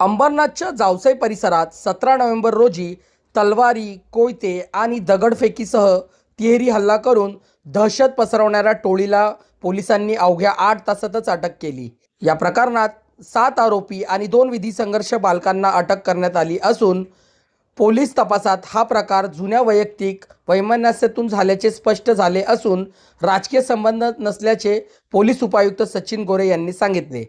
अंबरनाथच्या जावसाई परिसरात सतरा नोव्हेंबर रोजी तलवारी कोयते आणि दगडफेकीसह तिहेरी हल्ला करून दहशत पसरवणाऱ्या टोळीला पोलिसांनी अवघ्या आठ तासातच अटक केली. या प्रकरणात सात आरोपी आणि दोन विधी संघर्ष बालकांना अटक करण्यात आली असून पोलीस तपासात हा प्रकार जुन्या वैयक्तिक वैमनस्यातून झाल्याचे स्पष्ट झाले असून राजकीय संबंध नसल्याचे पोलीस उपायुक्त सचिन गोरे यांनी सांगितले.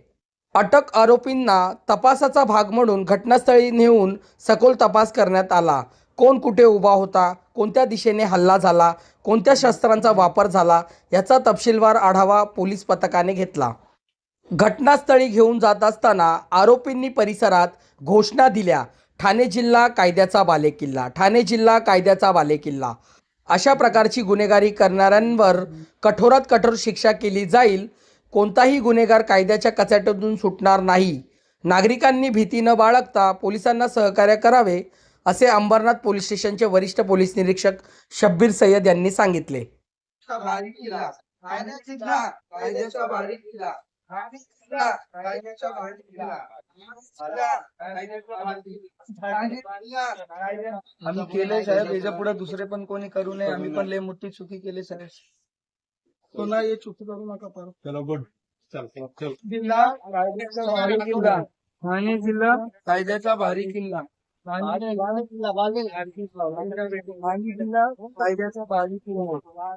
अटक आरोपींना तपासाचा भाग म्हणून घटनास्थळी नेऊन सखोल तपास करण्यात आला. कोण कुठे उभा होता? कोणत्या दिशेने हल्ला झाला? कोणत्या शस्त्रांचा वापर झाला? याचा तपशीलवार आढावा पोलीस पथकाने घेतला. घटनास्थळी घेऊन जात असताना आरोपींनी परिसरात घोषणा दिल्या. ठाणे जिल्हा कायद्याचा बालेकिल्ला ठाणे जिल्हा कायद्याचा बालेकिल्ला. अशा प्रकारची गुन्हेगारी करणाऱ्यांवर कठोरात कठोर शिक्षा केली जाईल कोणताही गुन्हेगार कायद्याच्या कचाट्यातून सुटणार नाही. नागरिकांनी भीती न बाळगता पोलिसांना सहकार्य करावे असे अंबरनाथ पोलीस स्टेशनचे वरिष्ठ पोलीस निरीक्षक शब्बीर सय्यद यांनी सांगितले. आम्ही केले साहेब याच्यापुढे दुसरे पण कोणी करू नये. आम्ही पण लय मोठी चुकी केली साहेब. पुन्हा हे चुकी करू नका परत. चलो गुड चल चल. जिल्हा कायद्याचा भारी किल्ला. ठाणे जिल्हा कायद्याचा भारी किल्ला. ठाणे जिल्हा. कायद्याचा भारी किल्ला.